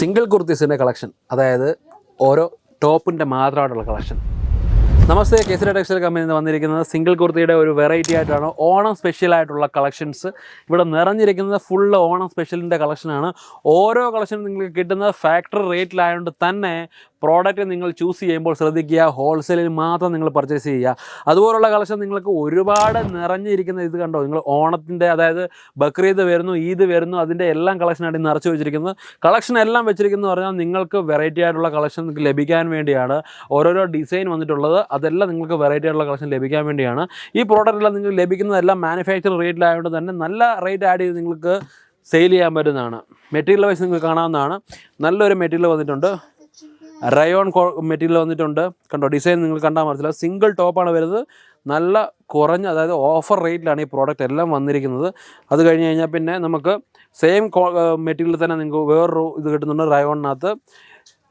Single കുർത്തീസിന്റെ collection അതായത് ഓരോ ടോപ്പിന്റെ മാത്രമായിട്ടുള്ള കളക്ഷൻ നമസ്തേ കേസരി ടെക്സ്റ്റൈൽ കമ്പനിയിൽ നിന്ന് വന്നിരിക്കുന്നത് സിംഗിൾ കുർത്തിയുടെ ഒരു വെറൈറ്റി ആയിട്ടാണ് ഓണം സ്പെഷ്യൽ ആയിട്ടുള്ള കളക്ഷൻസ് ഇവിടെ നിറഞ്ഞിരിക്കുന്നത് ഫുള്ള് ഓണം സ്പെഷ്യലിന്റെ കളക്ഷനാണ് ഓരോ കളക്ഷനും നിങ്ങൾക്ക് കിട്ടുന്നത് ഫാക്ടറി റേറ്റിലായതുകൊണ്ട് തന്നെ പ്രോഡക്റ്റ് നിങ്ങൾ ചൂസ് ചെയ്യുമ്പോൾ ശ്രദ്ധിക്കുക ഹോൾസെയിലിൽ മാത്രം നിങ്ങൾ പർച്ചേസ് ചെയ്യുക. അതുപോലുള്ള കളക്ഷൻ നിങ്ങൾക്ക് ഒരുപാട് നിറഞ്ഞിരിക്കുന്ന ഇത് കണ്ടോ? നിങ്ങൾ ഓണത്തിന്റെ അതായത് ബക്രീദ് വരുന്നു ഈദ് വരുന്നു അതിന്റെ എല്ലാം കളക്ഷനായിട്ട് നിറച്ച് വെച്ചിരിക്കുന്നത് കളക്ഷൻ എല്ലാം വെച്ചിരിക്കുന്നത് പറഞ്ഞാൽ നിങ്ങൾക്ക് വെറൈറ്റി ആയിട്ടുള്ള കളക്ഷൻ നിങ്ങൾക്ക് ലഭിക്കാൻ വേണ്ടിയാണ്. ഓരോരോ ഡിസൈൻ വന്നിട്ടുള്ളത് അതെല്ലാം നിങ്ങൾക്ക് വെറൈറ്റി ആയിട്ടുള്ള കളക്ഷൻ ലഭിക്കാൻ വേണ്ടിയാണ്. ഈ പ്രോഡക്റ്റ് എല്ലാം നിങ്ങൾക്ക് ലഭിക്കുന്നതെല്ലാം മാനുഫാക്ചർ റേറ്റിലായതുകൊണ്ട് തന്നെ നല്ല റേറ്റ് ആഡ് ചെയ്ത് നിങ്ങൾക്ക് സെയിൽ ചെയ്യാൻ പറ്റുന്നതാണ്. മെറ്റീരിയൽ വൈസ് നിങ്ങൾക്ക് കാണാവുന്നതാണ്. നല്ലൊരു മെറ്റീരിയൽ വന്നിട്ടുണ്ട്. റയോൺ മെറ്റീരിയൽ വന്നിട്ടുണ്ട്. കണ്ടോ ഡിസൈൻ നിങ്ങൾ കണ്ടാൽ മനസ്സിലാവും. സിംഗിൾ ടോപ്പാണ് വരുന്നത്. നല്ല കുറഞ്ഞ അതായത് ഓഫർ റേറ്റിലാണ് ഈ പ്രോഡക്റ്റ് എല്ലാം വന്നിരിക്കുന്നത്. അത് കഴിഞ്ഞ് കഴിഞ്ഞാൽ പിന്നെ നമുക്ക് സെയിം മെറ്റീരിയൽ തന്നെ നിങ്ങൾക്ക് വേറൊരു ഇത് കിട്ടുന്നുണ്ട് റയോണിനകത്ത്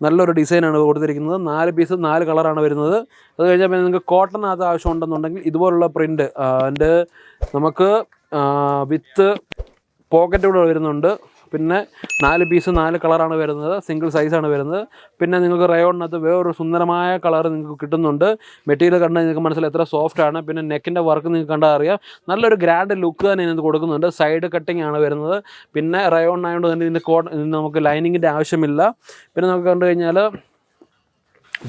നല്ലൊരു ഡിസൈനാണ് കൊടുത്തിരിക്കുന്നത്. നാല് പീസ് നാല് കളറാണ് വരുന്നത്. അത് കഴിഞ്ഞാൽ പിന്നെ നിങ്ങൾക്ക് കോട്ടണിനകത്ത് ആവശ്യമുണ്ടെന്നുണ്ടെങ്കിൽ ഇതുപോലുള്ള പ്രിന്റ് അതിന്റെ നമുക്ക് വിത്ത് പോക്കറ്റുകൾ വരുന്നുണ്ട്. പിന്നെ നാല് പീസ് നാല് കളറാണ് വരുന്നത്. സിംഗിൾ സൈസാണ് വരുന്നത്. പിന്നെ നിങ്ങൾക്ക് റയോണിനകത്ത് വേറൊരു സുന്ദരമായ കളർ നിങ്ങൾക്ക് കിട്ടുന്നുണ്ട്. മെറ്റീരിയൽ കണ്ടാൽ നിങ്ങൾക്ക് മനസ്സിലായി എത്ര സോഫ്റ്റ് ആണ്. പിന്നെ നെക്കിന്റെ വർക്ക് നിങ്ങൾക്ക് കണ്ടാൽ അറിയാം. നല്ലൊരു ഗ്രാൻഡ് ലുക്ക് തന്നെ ഇതിനകത്ത് കൊടുക്കുന്നുണ്ട്. സൈഡ് കട്ടിങ് ആണ് വരുന്നത്. പിന്നെ റയോണിനായതുകൊണ്ട് തന്നെ ഇതിന്റെ കോ നമുക്ക് ലൈനിങ്ങിന്റെ ആവശ്യമില്ല. പിന്നെ നമുക്ക് കണ്ടു കഴിഞ്ഞാൽ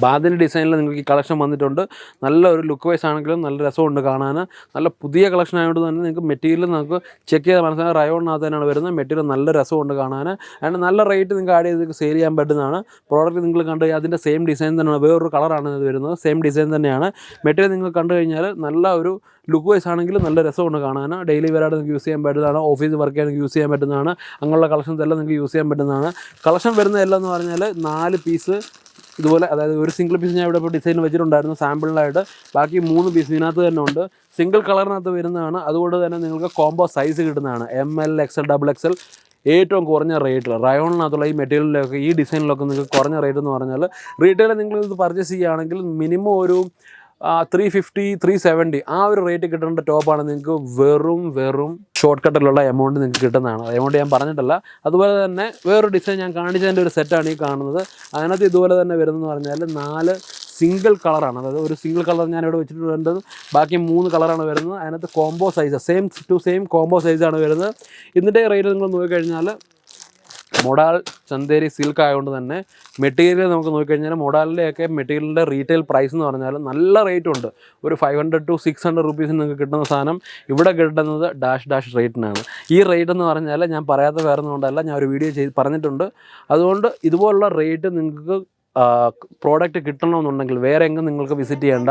ബാദിന്റെ ഡിസൈനിൽ നിങ്ങൾക്ക് ഈ കളക്ഷൻ വന്നിട്ടുണ്ട്. നല്ല ഒരു ലുക്ക് വൈസ് ആണെങ്കിലും നല്ല രസമുണ്ട് കാണാൻ. നല്ല പുതിയ കളക്ഷൻ ആയതുകൊണ്ട് തന്നെ നിങ്ങൾക്ക് മെറ്റീരിയൽ നമുക്ക് ചെക്ക് ചെയ്ത് മനസ്സിലാക്കാൻ റയോണിനകത്ത് തന്നെയാണ് വരുന്നത്. മെറ്റീരിയൽ നല്ല രസമുണ്ട് കാണാൻ. ആൻഡ് നല്ല റേറ്റ് നിങ്ങൾക്ക് ആഡ് ചെയ്ത് സെയിൽ ചെയ്യാൻ പറ്റുന്നതാണ്. പ്രോഡക്റ്റ് നിങ്ങൾ കണ്ടു അതിന്റെ സെയിം ഡിസൈൻ തന്നെയാണ്. വേറൊരു കളറാണ് ഇത് വരുന്നത്. സെയിം ഡിസൈൻ തന്നെയാണ്. മെറ്റീരിയൽ നിങ്ങൾ കണ്ടു കഴിഞ്ഞാൽ നല്ല ഒരു ലുക്ക് വൈസ് ആണെങ്കിലും നല്ല രസമുണ്ട് കാണാൻ. ഡെയിലി വെയറായിട്ട് നിങ്ങൾക്ക് യൂസ് ചെയ്യാൻ പറ്റുന്നതാണ്. ഓഫീസ് വർക്ക് ചെയ്യാൻ യൂസ് ചെയ്യാൻ പറ്റുന്നതാണ്. അങ്ങനെയുള്ള കളക്ഷൻസ് എല്ലാം നിങ്ങൾക്ക് യൂസ് ചെയ്യാൻ പറ്റുന്നതാണ്. കളക്ഷൻ വരുന്ന എല്ലാം എന്ന് പറഞ്ഞാൽ നാല് പീസ് ഇതുപോലെ അതായത് ഒരു സിംഗിൾ പീസ് ഞാൻ ഇവിടെ ഇപ്പോൾ ഡിസൈൻ വെച്ചിട്ടുണ്ടായിരുന്നു സാമ്പിളിനായിട്ട് ബാക്കി മൂന്ന് പീസ് ഇതിനകത്ത് തന്നെ ഉണ്ട്. സിംഗിൾ കളറിനകത്ത് വരുന്നതാണ്. അതുകൊണ്ട് തന്നെ നിങ്ങൾക്ക് കോംബോ സൈസ് കിട്ടുന്നതാണ്. M L X L double X L ഏറ്റവും കുറഞ്ഞ റേറ്റിൽ റയോണിനകത്തുള്ള ഈ മെറ്റീരിയലിലൊക്കെ ഈ ഡിസൈനിലൊക്കെ നിങ്ങൾക്ക് കുറഞ്ഞ റേറ്റ് എന്ന് പറഞ്ഞാൽ റീറ്റെയിൽ നിങ്ങൾ ഇത് പർച്ചേസ് ചെയ്യുകയാണെങ്കിൽ മിനിമം ഒരു ത്രീ ഫിഫ്റ്റി ത്രീ സെവന്റി ആ ഒരു റേറ്റ് കിട്ടേണ്ട ടോപ്പാണ് നിങ്ങൾക്ക് വെറും വെറും ഷോർട്ട് കട്ടിലുള്ള എമൗണ്ട് നിങ്ങൾക്ക് കിട്ടുന്നതാണ്. എമൗണ്ട് ഞാൻ പറഞ്ഞിട്ടില്ല. അതുപോലെ തന്നെ വേറൊരു ഡിസൈൻ ഞാൻ കാണിച്ചതിന്റെ ഒരു സെറ്റാണ് ഈ കാണുന്നത്. അതിനകത്ത് ഇതുപോലെ തന്നെ വരുന്നതെന്ന് പറഞ്ഞാൽ നാല് സിംഗിൾ കളറാണ് അതായത് ഒരു സിംഗിൾ കളർ ഞാൻ ഇവിടെ വെച്ചിട്ടുണ്ട്. ബാക്കി മൂന്ന് കളറാണ് വരുന്നത്. അതിനകത്ത് combo size same to same combo സൈസാണ് വരുന്നത്. ഇതിന്റെ റേറ്റ് നിങ്ങൾ നോക്കിക്കഴിഞ്ഞാൽ മൊഡാൽ ചന്തേരി സിൽക്ക് ആയതുകൊണ്ട് തന്നെ മെറ്റീരിയൽ നമുക്ക് നോക്കിക്കഴിഞ്ഞാൽ മൊഡാലിന്റെയൊക്കെ മെറ്റീരിയലിന്റെ റീറ്റെയിൽ പ്രൈസ് എന്ന് പറഞ്ഞാൽ നല്ല റേറ്റ് ഉണ്ട്. ഒരു five hundred to six hundred റുപ്പീസിന് നിങ്ങൾക്ക് കിട്ടുന്ന സാധനം ഇവിടെ കിട്ടുന്നത് ഡാഷ് ഡാഷ് റേറ്റിനാണ് ഈ റേറ്റ് എന്ന് പറഞ്ഞാൽ ഞാൻ പറയാത്ത വേറെ ഒന്നുകൊണ്ടല്ല ഞാൻ ഒരു വീഡിയോ ചെയ്ത് പറഞ്ഞിട്ടുണ്ട്. അതുകൊണ്ട് ഇതുപോലുള്ള റേറ്റ് നിങ്ങൾക്ക് പ്രോഡക്റ്റ് കിട്ടണമെന്നുണ്ടെങ്കിൽ വേറെ എങ്ങും നിങ്ങൾക്ക് വിസിറ്റ് ചെയ്യേണ്ട.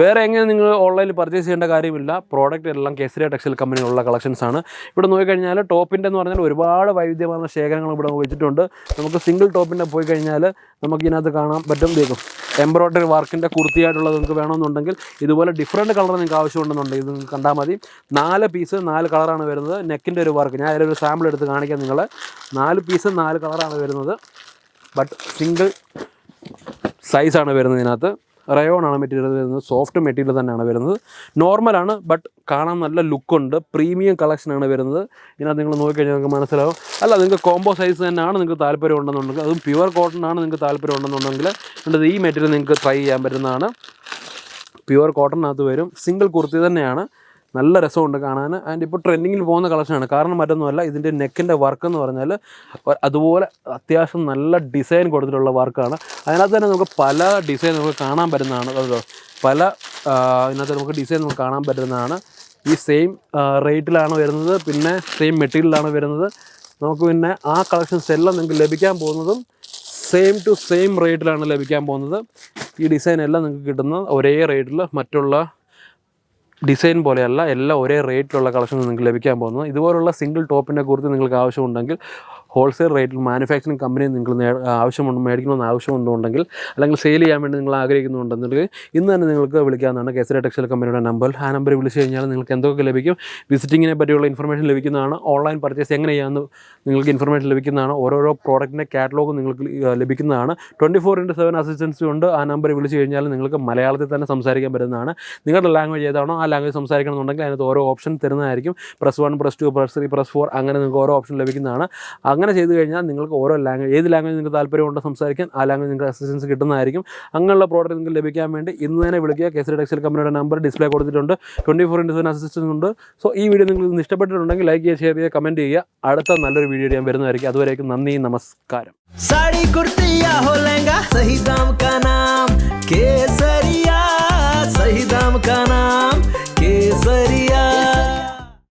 വേറെ എങ്ങനെ നിങ്ങൾ ഓൺലൈനിൽ പർച്ചേസ് ചെയ്യേണ്ട കാര്യമില്ല. പ്രോഡക്റ്റ് എല്ലാം കേസരിയ ടെക്സ്റ്റൈൽ കമ്പനിയിലുള്ള കളക്ഷൻസ് ആണ്. ഇവിടെ നോക്കിക്കഴിഞ്ഞാൽ ടോപ്പിന്റെ എന്ന് പറഞ്ഞാൽ ഒരുപാട് വൈവിധ്യമാർന്ന ശേഖരങ്ങൾ ഇവിടെ വെച്ചിട്ടുണ്ട്. നമുക്ക് സിംഗിൾ ടോപ്പിന്റെ പോയി കഴിഞ്ഞാൽ നമുക്ക് ഇതിനകത്ത് കാണാൻ പറ്റും തേക്കും എംബ്രോയ്ഡറി വർക്കിന്റെ കുർത്തിയായിട്ടുള്ളത് നിങ്ങൾക്ക് വേണമെന്നുണ്ടെങ്കിൽ ഇതുപോലെ ഡിഫറെന്റ് കളർ നിങ്ങൾക്ക് ആവശ്യമുണ്ടെന്നുണ്ടെങ്കിൽ ഇത് നിങ്ങൾക്ക് കണ്ടാൽ മതി. നാല് പീസ് നാല് കളറാണ് വരുന്നത്. നെക്കിന്റെ ഒരു വർക്ക് ഞാൻ അതിലൊരു സാമ്പിൾ എടുത്ത് കാണിക്കാം നിങ്ങൾ നാല് പീസ് നാല് കളറാണ് വരുന്നത്. ബട്ട് സിംഗിൾ സൈസാണ് വരുന്നത് ഇതിനകത്ത് റയോൺ ആണ് മെറ്റീരിയൽ വരുന്നത്. സോഫ്റ്റ് മെറ്റീരിയൽ തന്നെയാണ് വരുന്നത്. നോർമലാണ് ബട്ട് കാണാൻ നല്ല ലുക്കുണ്ട് പ്രീമിയം കളക്ഷനാണ് വരുന്നത്. ഇതിനകത്ത് നിങ്ങൾ നോക്കിക്കഴിഞ്ഞാൽ നിങ്ങൾക്ക് മനസ്സിലാവും. അല്ല നിങ്ങൾക്ക് കോംബോ സൈസ് തന്നെയാണ് നിങ്ങൾക്ക് താല്പര്യം ഉണ്ടെന്നുണ്ടെങ്കിൽ അതും പ്യുവർ കോട്ടൺ ആണ് നിങ്ങൾക്ക് താല്പര്യം ഉണ്ടെന്നുണ്ടെങ്കിൽ എന്നിട്ട് ഈ മെറ്റീരിയൽ നിങ്ങൾക്ക് ട്രൈ ചെയ്യാൻ പറ്റുന്നതാണ്. പ്യുവർ കോട്ടണിനകത്ത് വരും. സിംഗിൾ കുർത്തി തന്നെയാണ്. നല്ല രസമുണ്ട് കാണാൻ. ആൻഡ് ഇപ്പോൾ ട്രെൻഡിങ്ങിൽ പോകുന്ന കളക്ഷനാണ് കാരണം മറ്റൊന്നുമല്ല ഇതിന്റെ നെക്കിന്റെ വർക്ക് എന്ന് പറഞ്ഞാൽ അതുപോലെ അത്യാവശ്യം നല്ല ഡിസൈൻ കൊടുത്തിട്ടുള്ള വർക്കാണ് അതിനകത്ത് തന്നെ നമുക്ക് പല ഡിസൈൻ നമുക്ക് കാണാൻ പറ്റുന്നതാണ്. അതോ പല ഇതിനകത്ത് നമുക്ക് ഡിസൈൻ നമുക്ക് കാണാൻ പറ്റുന്നതാണ്. ഈ സെയിം റേറ്റിലാണ് വരുന്നത്. പിന്നെ സെയിം മെറ്റീരിയലാണ് വരുന്നത്. നമുക്ക് പിന്നെ ആ കളക്ഷൻസ് എല്ലാം നിങ്ങൾക്ക് ലഭിക്കാൻ പോകുന്നതും സെയിം ടു സെയിം റേറ്റിലാണ് ലഭിക്കാൻ പോകുന്നത്. ഈ ഡിസൈൻ എല്ലാം നിങ്ങൾക്ക് കിട്ടുന്നത് ഒരേ റേറ്റിൽ മറ്റുള്ള ഡിസൈൻ പോലെയല്ല എല്ലാം ഒരേ റേറ്റിലുള്ള കളക്ഷൻ നിങ്ങൾക്ക് ലഭിക്കാൻ പോകുന്നത്. ഇതുപോലുള്ള സിംഗിൾ ടോപ്പിനെ കുറിച്ച് നിങ്ങൾക്ക് ആവശ്യമുണ്ടെങ്കിൽ ഹോൾസെയിൽ റേറ്റിൽ മാനുഫാക്ചറിങ് കമ്പനി നിങ്ങൾ ആവശ്യമുണ്ട് മേടിക്കണമെന്ന് ആവശ്യമുണ്ടെങ്കിൽ അല്ലെങ്കിൽ സെയിൽ ചെയ്യാൻ വേണ്ടി നിങ്ങൾ ആഗ്രഹിക്കുന്നുണ്ടെന്നുണ്ടെങ്കിൽ ഇന്ന് തന്നെ നിങ്ങൾക്ക് വിളിക്കാവുന്നതാണ് കേസരി ടെക്സ്റ്റൈൽ കമ്പനിയുടെ നമ്പർ ആ നമ്പർ വിളിച്ച് കഴിഞ്ഞാൽ നിങ്ങൾക്ക് എന്തൊക്കെ ലഭിക്കും വിസിറ്റിങ്ങിനെ പറ്റിയുള്ള ഇൻഫർമേഷൻ ലഭിക്കുന്നതാണ് ഓൺലൈൻ പർച്ചേസ് എങ്ങനെ ചെയ്യാമെന്ന് നിങ്ങൾക്ക് ഇൻഫർമേഷൻ ലഭിക്കുന്നതാണ് ഓരോരോ പ്രോഡക്റ്റിന്റെ കാറ്റലോഗ് നിങ്ങൾക്ക് ലഭിക്കുന്നതാണ്. Twenty four into seven assistance ഉണ്ട്. ആ നമ്പർ വിളിച്ച് കഴിഞ്ഞാൽ നിങ്ങൾക്ക് മലയാളത്തിൽ തന്നെ സംസാരിക്കാൻ പറ്റുന്നതാണ്. നിങ്ങളുടെ ലാംഗ്വേജ് ഏതാണോ ആ ലാംഗ്വേജ് സംസാരിക്കണമെന്നുണ്ടെങ്കിൽ അതിനകത്ത് ഓരോ ഓപ്ഷൻ തരുന്നതായിരിക്കും. Plus one plus two plus three plus four അങ്ങനെ നിങ്ങൾക്ക് ഓരോ ഓപ്ഷൻ ലഭിക്കുന്നതാണ്. അങ്ങനെ അങ്ങനെ ചെയ്തു കഴിഞ്ഞാൽ നിങ്ങൾക്ക് ഓരോ ലാംഗ്വേജ് ഏത് ലാംഗ്വേജ് നിങ്ങൾക്ക് താല്പര്യമുണ്ടോ സംസാരിക്കാൻ ആ ലാംഗ്വേജ് നിങ്ങൾക്ക് അസിസ്റ്റൻസ് കിട്ടുന്നതായിരിക്കും. അങ്ങനെയുള്ള പ്രോഡക്റ്റ് നിങ്ങൾക്ക് ലഭിക്കാൻ വേണ്ടി ഇന്ന് തന്നെ വിളിക്കുക. കെ സി ടെക്സ്റ്റൈൽ കമ്പനിയുടെ നമ്പർ ഡിസ്പ്ലേ കൊടുത്തിട്ടുണ്ട്. Twenty four into seven assistance ഉണ്ട്. സോ ഈ വീഡിയോ നിങ്ങൾ ഇഷ്ടപ്പെട്ടിട്ടുണ്ടെങ്കിൽ ലൈക്ക് ചെയ്യുക ഷെയർ ചെയ്യുക കമന്റ് ചെയ്യുക. അടുത്ത നല്ലൊരു വീഡിയോ ഞാൻ വരുന്നതായിരിക്കും. അതുവരേക്കും നന്ദി നമസ്കാരം. സാരി കുർത്തിയാ ഹോ ലഹംഗ സഹി ദാം കാ നാം കേസരിയാ സഹി ദാം കാ നാം കേസരിയാ